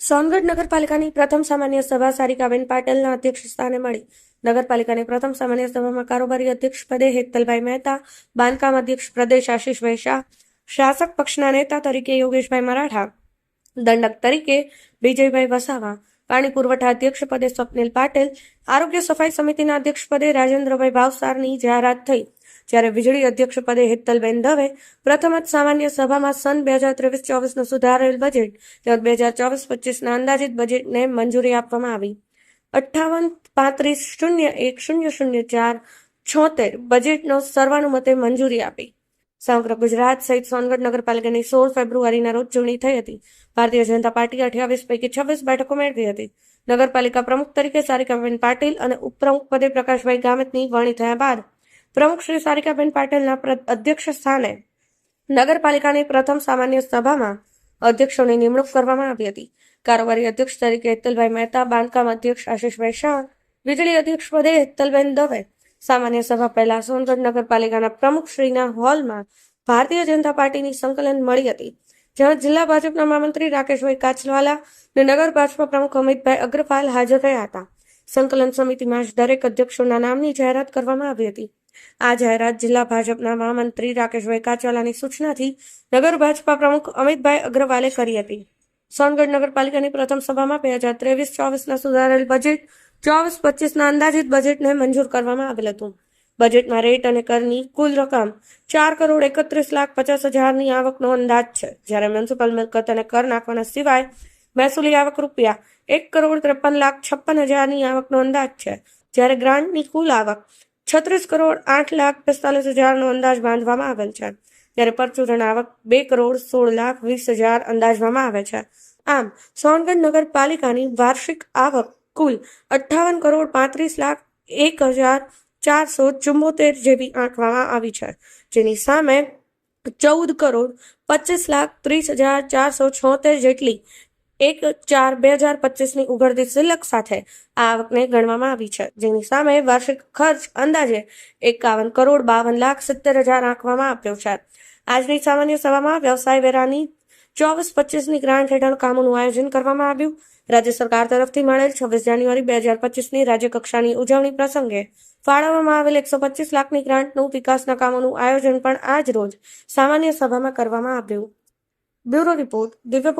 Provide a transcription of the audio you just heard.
સોનગઢ નગરપાલિકાની પ્રથમ સામાન્ય સભા સારિકાબેન પાટીલના અધ્યક્ષ સ્થાને મળી. નગરપાલિકાની પ્રથમ સામાન્ય સભામાં કારોબારી અધ્યક્ષ પદે હેતલભાઈ મહેતા, બાંધકામ અધ્યક્ષ પ્રદેશ આશીષભાઈ શાહ, શાસક પક્ષના નેતા તરીકે યોગેશભાઈ મરાઠા, દંડક તરીકે વિજયભાઈ વસાવા, પાણી પુરવઠા અધ્યક્ષ પદે સ્વપ્નિલ પાટીલ, આરોગ્ય સફાઈ સમિતિના અધ્યક્ષ પદે રાજેન્દ્રભાઈ ભાવસારની જાહેરાત થઈ. જ્યારે વીજળી અધ્યક્ષ પદે હેતલબેન દવે પ્રથમ જ સામાન્ય સભામાં સન બે હજાર ત્રેવીસ ચોવીસનું સુધારેલ બજેટ તેમજ બે હજાર ચોવીસ પચીસના અંદાજિત બજેટને મંજૂરી આપવામાં આવી. અઠ્ઠાવન પાંત્રીસ શૂન્ય એક શૂન્ય શૂન્ય ચાર છોતેર બજેટનો સર્વાનુમતે મંજૂરી આપી. સમગ્ર ગુજરાત સહિત સોનગઢ નગરપાલિકાની સોળ ફેબ્રુઆરીના રોજ ચૂંટણી થઈ હતી. ભારતીય જનતા પાર્ટી અઠ્યાવીસ પૈકી છવ્વીસ બેઠકો મેળવી હતી. નગરપાલિકા પ્રમુખ તરીકે સારિકાબેન પાટીલ અને ઉપપ્રમુખ પદે પ્રકાશભાઈ ગામિતની વરણી થયા બાદ પ્રમુખ શ્રી સારિકાબેન પાટીલના અધ્યક્ષ સ્થાને નગરપાલિકાની પ્રથમ સામાન્ય સભામાં અધ્યક્ષોની નિમણૂક કરવામાં આવી હતી. કારોબારી અધ્યક્ષ તરીકે હેતલભાઈ મહેતા, બાંધકામ અધ્યક્ષ આશીષભાઈ શાહ, વીજળી અધ્યક્ષ પદે હેતલબેન દવે. સામાન્ય સભા પહેલા સોનગઢ નગરપાલિકાના પ્રમુખશ્રીના હોલમાં ભારતીય જનતા પાર્ટીની સંકલન મળી હતી. જ્યાં જિલ્લા ભાજપના મહામંત્રી રાકેશભાઈ કાચલવાલા અને નગર ભાજપા પ્રમુખ અમિતભાઈ અગ્રવાલ હાજર રહ્યા હતા. સંકલન સમિતિમાં જ દરેક અધ્યક્ષોના નામની જાહેરાત કરવામાં આવી હતી. આ જાહેરાત જિલ્લા ભાજપના મહામંત્રી રાકેશભાઈ કાચવાલાની સૂચનાથી નગર ભાજપા પ્રમુખ અમિતભાઈ અગ્રવાલે કરી હતી. સોનગઢ નગરપાલિકાની પ્રથમ સભામાં બે હજાર ત્રેવીસ ચોવીસના સુધારેલ બજેટ, ચોવીસ પચીસના અંદાજિત બજેટને મંજૂર કરવામાં આવેલ હતું. બજેટમાં રેટ અને કરની કુલ રકમ ચાર કરોડ એકત્રીસ લાખ પચાસ હજારની આવકનો અંદાજ છે. જ્યારે મ્યુનિસિપલ મિલકત અને કર નાખવાના સિવાય મહેસૂલી આવક રૂપિયા એક કરોડ ત્રેપન લાખ છપ્પન હજારની આવકનો અંદાજ છે. જ્યારે ગ્રાન્ટની કુલ આવક છત્રીસ કરોડ આઠ લાખ પિસ્તાલીસ હજારનો અંદાજ બાંધવામાં આવેલ છે. જ્યારે પરચુરણ આવક બે કરોડ સોળ લાખ વીસ હજાર અંદાજવામાં આવે છે. આમ, સોનગઢ નગરપાલિકાની વાર્ષિક આવક કુલ અઠ્ઠાવન કરોડ પાંત્રીસ લાખ એક હજાર ચારસો ચુમ્મોતેર જેવી આંકવામાં આવી છે. જેની સામે ચૌદ કરોડ પચીસ લાખ ત્રીસ હજાર ચારસો છોતેર જેટલી એક ચાર બે હજાર પચીસની ઉઘડતી સિલક સાથે આવકને ગણવામાં આવી છે. જેની સામે વાર્ષિક ખર્ચ અંદાજે એકાવન કરોડ બાવન લાખ સિત્તેર હજાર આંકવામાં આવ્યો છે. આજની સામાન્ય સભામાં વ્યવસાય વેરાની ચોવીસ પચીસની ગ્રાન્ટ હેઠળ કામોનું આયોજન કરવામાં આવ્યું. રાજ્ય સરકાર તરફથી મળેલ છવ્વીસ જાન્યુઆરી બે હજાર પચીસની રાજ્યકક્ષાની ઉજવણી પ્રસંગે ફાળવવામાં આવેલ એકસો પચીસ લાખની ગ્રાન્ટનું વિકાસના કામોનું આયોજન પણ આજ રોજ સામાન્ય સભામાં કરવામાં આવ્યું. બ્યુરો રિપોર્ટ દિવ્ય